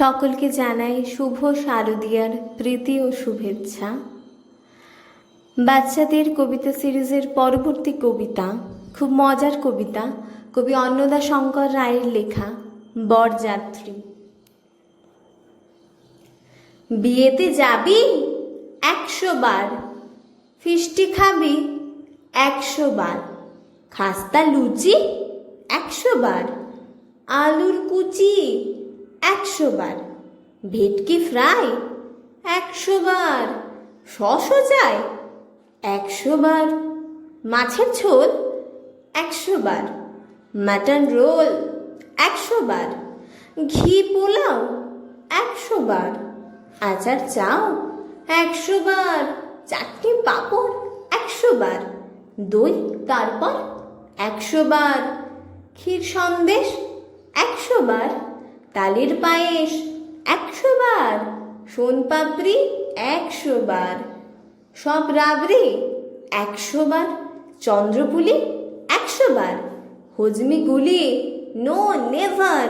সকলকে জানাই শুভ শারদীয়ার প্রীতি ও শুভেচ্ছা। বাচ্চাদের কবিতা সিরিজের পরবর্তী কবিতা, খুব মজার কবিতা, কবি অন্নদা শঙ্কর রায়ের লেখা, বরযাত্রী। বিয়েতে যাবি? একশো বার। ফিষ্টি খাবি? একশো বার। খাস্তা লুচি? একশো বার। আলুর কুচি? একশো বার ভেটকি ফ্রাই একশো বার শশো চাই একশো বার মাছের ঝোল একশো বার মাটন রোল একশো বার ঘি পোলাও একশো বার আচার চাও একশো বার চারটি পাঁপড় একশো বার দই তারপর একশো বার ক্ষীর সন্দেশ একশো বার তালের পায়েস একশো বার, সোন পাপড়ি একশো বার, সব রাবড়ি একশো বার, চন্দ্রপুলি একশো বার, হজমি গুলি নো নেভার